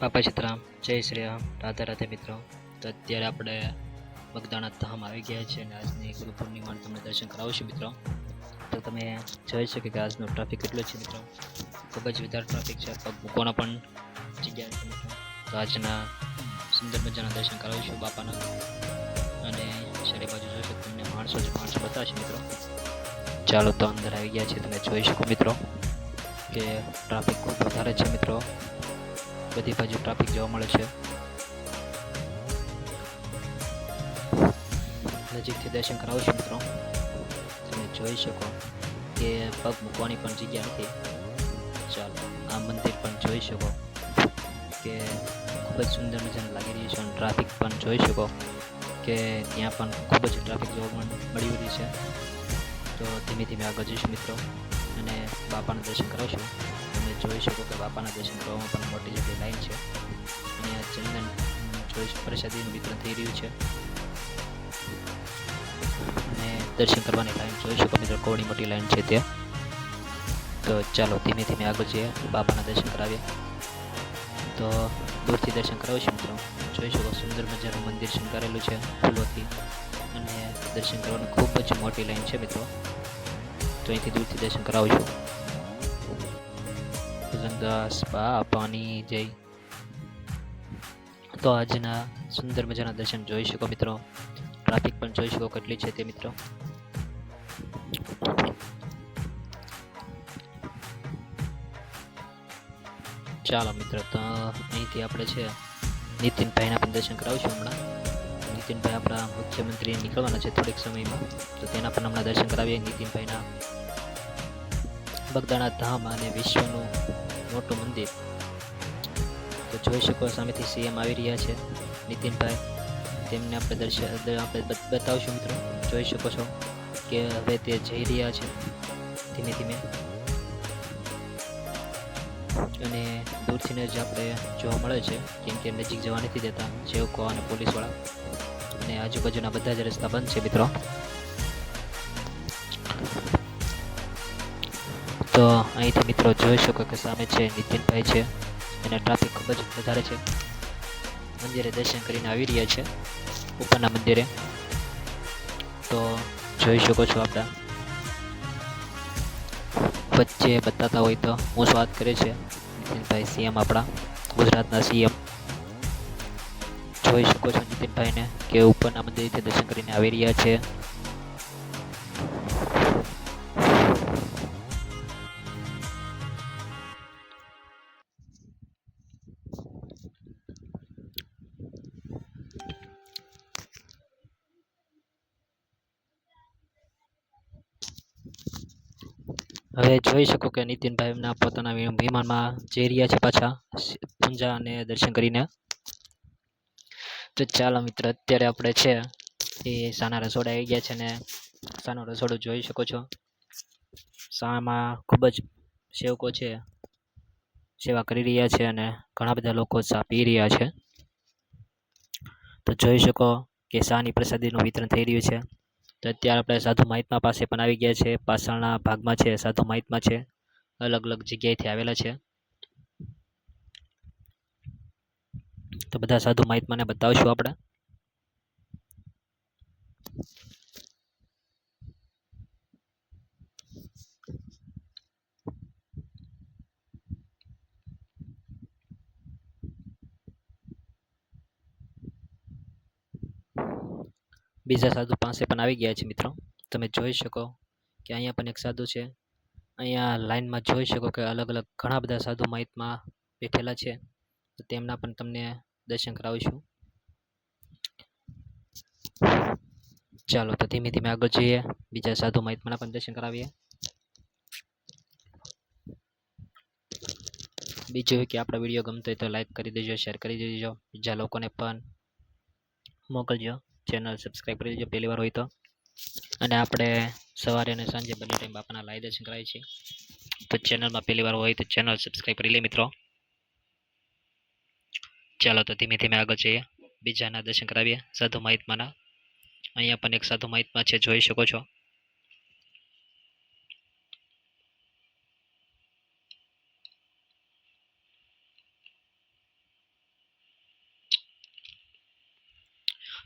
બાપા સીતરામ જય શ્રી રામ. રાધે રાધે મિત્રો. તો અત્યારે આપણે બગદાણા ધામ આવી ગયા છે અને આજની ગુરુ પૂર્ણિમાનું તમને દર્શન કરાવશું મિત્રો. તો તમે જોઈ શકો કે આજનો ટ્રાફિક કેટલો છે મિત્રો. ખૂબ જ વધારે ટ્રાફિક છે. પગ મૂકવાનો પણ જગ્યા છે મિત્રો. તો આજના સુંદર મજાના દર્શન કરાવીશું બાપાના. અને શરીર બાજુ જોશો તમને માણસો જ માણસો બતાવશે મિત્રો. ચાલો તો અંદર આવી ગયા છે. તમે જોઈ શકો મિત્રો કે ટ્રાફિક ખૂબ વધારે છે મિત્રો. બધી બાજુ ટ્રાફિક જોવા મળે છે. નજીકથી દર્શન કરાવું છું મિત્રો. તમે જોઈ શકો કે પગ મૂકવાની પણ જગ્યા નથી. ચાલો, આ મંદિર પણ જોઈ શકો કે ખૂબ જ સુંદર મજાનું લાગી રહ્યું છે અને ટ્રાફિક પણ જોઈ શકો કે ત્યાં પણ ખૂબ જ ટ્રાફિક જોવા મળ- રહ્યું છે. તો ધીમે ધીમે આગળ જઈશું મિત્રો અને બાપાના દર્શન કરાવશું. જોઈ શકો કે બાપાના દર્શન કરવામાં પણ મોટી મોટી લાઈન છે. અહીંયા ચંદન જોઈ પ્રસાદી વિતરણ થઈ રહ્યું છે. અને દર્શન કરવાની લાઈન જોઈ શકો મિત્રો કોવડી મોટી લાઈન છે ત્યાં. તો ચાલો, ધીમે ધીમે આગળ જઈએ, બાપાના દર્શન કરાવીએ. તો દૂરથી દર્શન કરાવીશું, મિત્રો. જોઈ શકો, સુંદર મજાનું મંદિર શણગારેલું છે, ફૂલોથી. અને દર્શન કરવાની ખૂબ જ મોટી લાઈન છે, મિત્રો. તો અહીંથી દૂરથી દર્શન કરાવું છું ભુજંગદાસ બાપાની જય. તો આજના સુંદર મજાના દર્શન જોઈ શકો મિત્રો. ટ્રાફિક પણ જોઈ શકો કેટલી છે તે મિત્રો. ચાલો મિત્રો, તો અહીંથી આપણે છે નીતિનભાઈના પણ દર્શન કરાવશું હમણાં. નીતિનભાઈ આપણા મુખ્યમંત્રી નીકળવાના છે થોડીક સમયમાં. તો તેના પણ હમણાં દર્શન કરાવીએ નીતિનભાઈના. બગદાણા ધામ અને વિશ્વનું મોટું મંદિર. તો જોઈ શકો સામેથી સીએમ આવી રહ્યા છે, નીતિનભાઈ. તેમને આપણે દર્શન આપણે બતાવશું મિત્રો. જોઈ શકો છો કે હવે તે જઈ રહ્યા છે ધીમે ધીમે. અને દૂરથી જ આપણે જોવા મળે છે, કેમ કે નજીક જવા નથી દેતા સેવકો અને પોલીસવાળા. અને આજુબાજુના બધા જ રસ્તા બંધ છે મિત્રો. તો અહીંથી મિત્રો જોઈ શકો કે સામે છે, નીતિનભાઈ છે. અને ટ્રાફિક ખૂબ જ વધારે છે. મંદિરે દર્શન કરીને આવી રહ્યા છે, ઉપરના મંદિરે. તો જોઈ શકો છો આપણા વચ્ચે બતાતા હોય તો હું વાત કરે છે. નીતિનભાઈ સીએમ આપણા ગુજરાતના સીએમ જોઈ શકો છો નીતિનભાઈને કે ઉપરના મંદિરેથી દર્શન કરીને આવી રહ્યા છે. હવે જોઈ શકો કે નીતિનભાઈ એમના પોતાના વિમાનમાં જઈ રહ્યા છે પાછા, પૂંજા અને દર્શન કરીને. તો ચાલો મિત્ર, અત્યારે આપણે છે એ સાના રસોડા આવી ગયા છે ને સાનું રસોડું જોઈ શકો છો. સામાં ખૂબ જ સેવકો છે, સેવા કરી રહ્યા છે અને ઘણા બધા લોકો ચા પી રહ્યા છે. તો જોઈ શકો કે શાની પ્રસાદીનું વિતરણ થઈ રહ્યું છે. તો અત્યારે આપણે સાધુ મહાત્મા પાસે પણ આવી ગયા છે. પાછળના ભાગમાં છે, સાધુ માહિતમાં છે. અલગ અલગ જગ્યાએથી આવેલા છે. તો બધા સાધુ મહાત્માને બતાવશું આપણે? બીજા સાધુ પાસે પણ આવી ગયા છે મિત્રો. તમે જોઈ શકો કે અહીંયા પણ એક સાધુ છે. અહીંયા લાઈનમાં જોઈ શકો કે અલગ અલગ ઘણા બધા સાધુ માહિતમાં બેઠેલા છે. તો તેમના પણ તમને દર્શન કરાવીશું. ચાલો, તો ધીમે ધીમે આગળ જઈએ. બીજા સાધુ માહિતમાં પણ દર્શન કરાવીએ. બીજું કે આપણો વીડિયો ગમતો હોય તો લાઈક કરી દેજો શેર કરી દેજો. બીજા લોકોને પણ મોકલજો. ચેનલ સબસ્ક્રાઈબ કરી દેજો પહેલી વાર હોય તો. અને આપણે સવારે અને સાંજે બંને ટાઈમ બાપાના લાઈવ દર્શન કરાવીએ છીએ. તો ચેનલમાં પહેલી વાર હોય તો ચેનલ સબસ્ક્રાઈબ કરી લે મિત્રો. ચાલો તો ધીમે ધીમે આગળ જઈએ. બીજાના દર્શન કરાવીએ. સાધુ મહાત્માના. અહીંયા પણ એક સાધુ મહાત્મા છે, જોઈ શકો છો.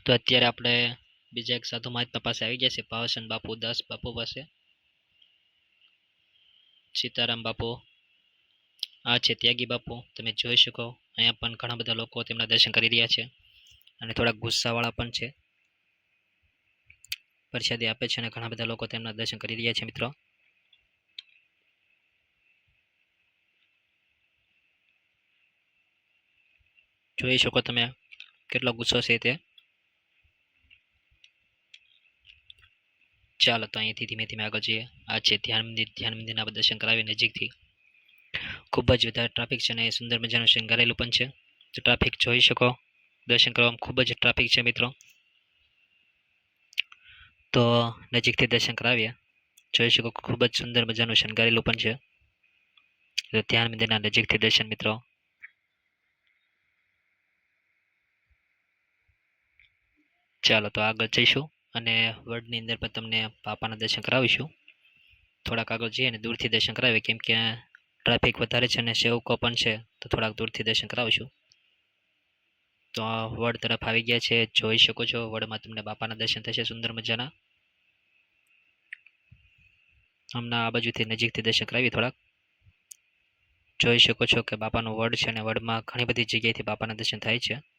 તો અત્યારે આપણે બીજા એક સાધુ મહાત્મા પાસે આવી ગયા છે. પાવસન બાપુ, દાસ બાપુ પાસે. સીતારામ બાપુ. આ છે ત્યાગી બાપુ. તમે જોઈ શકો, અહીંયા પણ ઘણા બધા લોકો તેમના દર્શન કરી રહ્યા છે. અને થોડા ગુસ્સાવાળા પણ છે. પ્રસાદી આપે છે અને ઘણા બધા લોકો તેમના દર્શન કરી રહ્યા છે, મિત્રો. જોઈ શકો તમે કેટલો ગુસ્સો છે તે. ચાલો તો અહીંથી ધીમે ધીમે આગળ જઈએ. આ છે ધ્યાન મંદિર, ધ્યાન મંદિરના દર્શન કરાવીએ નજીકથી. ખૂબ જ વધારે ટ્રાફિક છે અને સુંદર મજાનું શણગારેલું પણ છે. તો ટ્રાફિક જોઈ શકો, દર્શન કરવામાં ખૂબ જ ટ્રાફિક છે મિત્રો. તો નજીકથી દર્શન કરાવીએ. જોઈ શકો ખૂબ જ સુંદર મજાનું શણગારેલું પણ છે. તો ધ્યાન મંદિરના નજીકથી દર્શન મિત્રો. ચાલો તો આગળ જઈશું. અને વડની અંદર પણ તમને બાપાના દર્શન કરાવીશું. થોડાક આગળ જઈએ અને દૂરથી દર્શન કરાવીએ, કેમ કે ટ્રાફિક વધારે છે અને સેવકો પણ છે, તો થોડાક દૂરથી દર્શન કરાવીશું. તો આ વડ તરફ આવી ગયા છે, જોઈ શકો છો વડમાં તમને બાપાના દર્શન થશે સુંદર મજાના. હમણાં આ બાજુથી નજીકથી દર્શન કરાવીએ થોડાક. જોઈ શકો છો કે બાપાનું વડ છે અને વડમાં ઘણી બધી જગ્યાએથી બાપાના દર્શન થાય છે.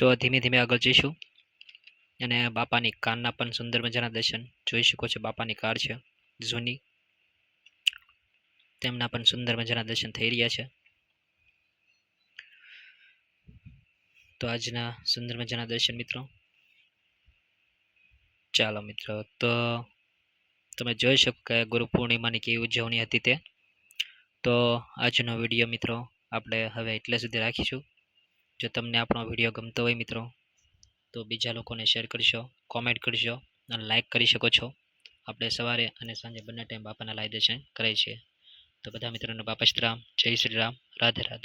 તો ધીમે ધીમે આગળ જઈશું. અને બાપાની કારના પણ સુંદર મજાના દર્શન જોઈ શકો છો. બાપાની કાર છે, જૂની. તેમના પણ સુંદર મજાના દર્શન થઈ રહ્યા છે. તો આજના સુંદર મજાના દર્શન મિત્રો. ચાલો મિત્રો, તો તમે જોઈ શકો કે ગુરુ પૂર્ણિમાની કેવી ઉજવણી હતી તે. તો આજનો વીડિયો મિત્રો આપણે હવે એટલે સુધી રાખીશું. જો તમને આપણો વીડિયો ગમતો હોય મિત્રો, તો બીજા લોકોને શેર કરશો કોમેન્ટ કરશો અને લાઇક કરી શકો છો. આપણે સવારે અને સાંજે બંને ટાઈમ બાપાના કરીએ છીએ તો બધા મિત્રોને બાપા રામ, જય શ્રી રામ, રાધે રાધે.